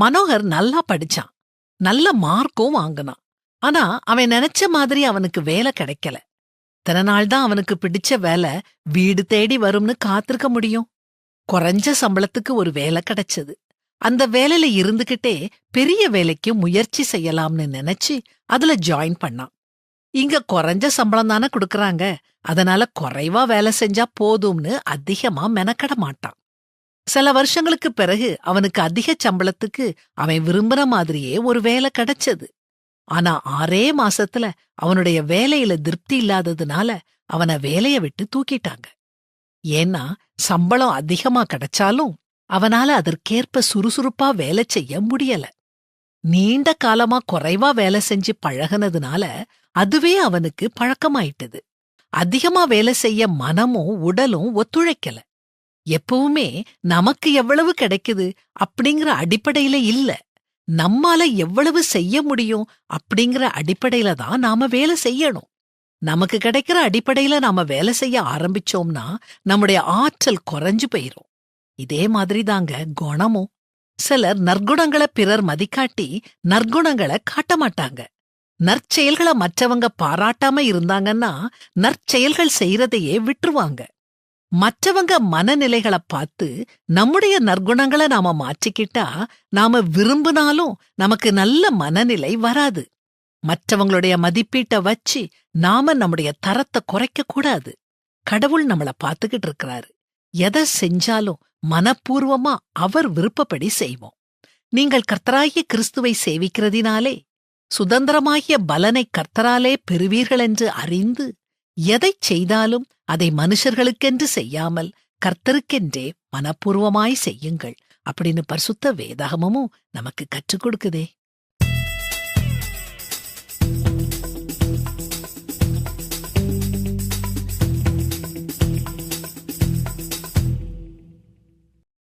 மனோகர் நல்லா படிச்சான். நல்ல மார்க்கும் வாங்கினான். ஆனா அவன் நினைச்ச மாதிரி அவனுக்கு வேலை கிடைக்கல. இத்தனை நாள் தான் அவனுக்கு பிடிச்ச வேலை வீடு தேடி வரும்னு காத்திருக்க முடியும். குறைஞ்ச சம்பளத்துக்கு ஒரு வேலை கிடைச்சது. அந்த வேலையில இருந்துகிட்டே பெரிய வேலைக்கு முயற்சி செய்யலாம்னு நினைச்சு அதுல ஜாயின் பண்ணான். இங்க குறைஞ்ச சம்பளம் தானே கொடுக்கறாங்க. அதனால குறைவா வேலை செஞ்சா போதும்னு அதிகமா மெனக்கட மாட்டான். சில வருஷங்களுக்கு பிறகு அவனுக்கு அதிக சம்பளத்துக்கு அவன் விரும்புற மாதிரியே ஒரு வேலை கிடைச்சது. ஆனா ஆறே மாசத்துல அவனுடைய வேலையில திருப்தி இல்லாததுனால அவனை வேலைய விட்டு தூக்கிட்டாங்க. ஏன்னா சம்பளம் அதிகமா கிடைச்சாலும் அவனால அதற்கேற்ப சுறுசுறுப்பா வேலை செய்ய முடியல. நீண்ட காலமா குறைவா வேலை செஞ்சு பழகுனதுனால அதுவே அவனுக்கு பழக்கமாயிட்டது. அதிகமா வேலை செய்ய மனமும் உடலும் ஒத்துழைக்கல. எப்பவுமே நமக்கு எவ்வளவு கிடைக்குது அப்படிங்கிற அடிப்படையில இல்ல. நம்மால எவ்வளவு செய்ய முடியும் அப்படிங்கிற அடிப்படையில தான் நாம வேலை செய்யணும். நமக்கு கிடைக்கிற அடிப்படையில நாம வேலை செய்ய ஆரம்பிச்சோம்னா நம்முடைய ஆற்றல் குறைஞ்சு போயிரும். இதே மாதிரி தாங்க குணமும். சிலர் நற்குணங்களை பிறர் மதிக்காட்டி நற்குணங்களை காட்ட மாட்டாங்க. நற்செயல்களை மற்றவங்க பாராட்டாம இருந்தாங்கன்னா நற்செயல்கள் செய்யறதையே விட்டுருவாங்க. மற்றவங்க மனநிலைகளை பார்த்து நம்முடைய நற்குணங்களை நாம மாற்றிக்கிட்டா நாம விரும்பினாலும் நமக்கு நல்ல மனநிலை வராது. மற்றவங்களுடைய மதிப்பீட்டை வச்சு நாம நம்முடைய தரத்தை குறைக்க கூடாது. கடவுள் நம்மள பார்த்துக்கிட்டு இருக்கிறாரு. எதை செஞ்சாலும் மனப்பூர்வமா அவர் விருப்பப்படி செய்வோம். நீங்கள் கர்த்தராகிய கிறிஸ்துவை சேவிக்கிறதினாலே சுதந்திரமாகிய பலனை கர்த்தராலே பெறுவீர்கள் என்று அறிந்து எதைச் செய்தாலும் அதை மனுஷர்களுக்கென்று செய்யாமல் கர்த்தருக்கென்றே மனப்பூர்வமாய் செய்யுங்கள். அப்படின்னு பரிசுத்த வேதாகமும் நமக்கு கற்றுக் கொடுக்குதே.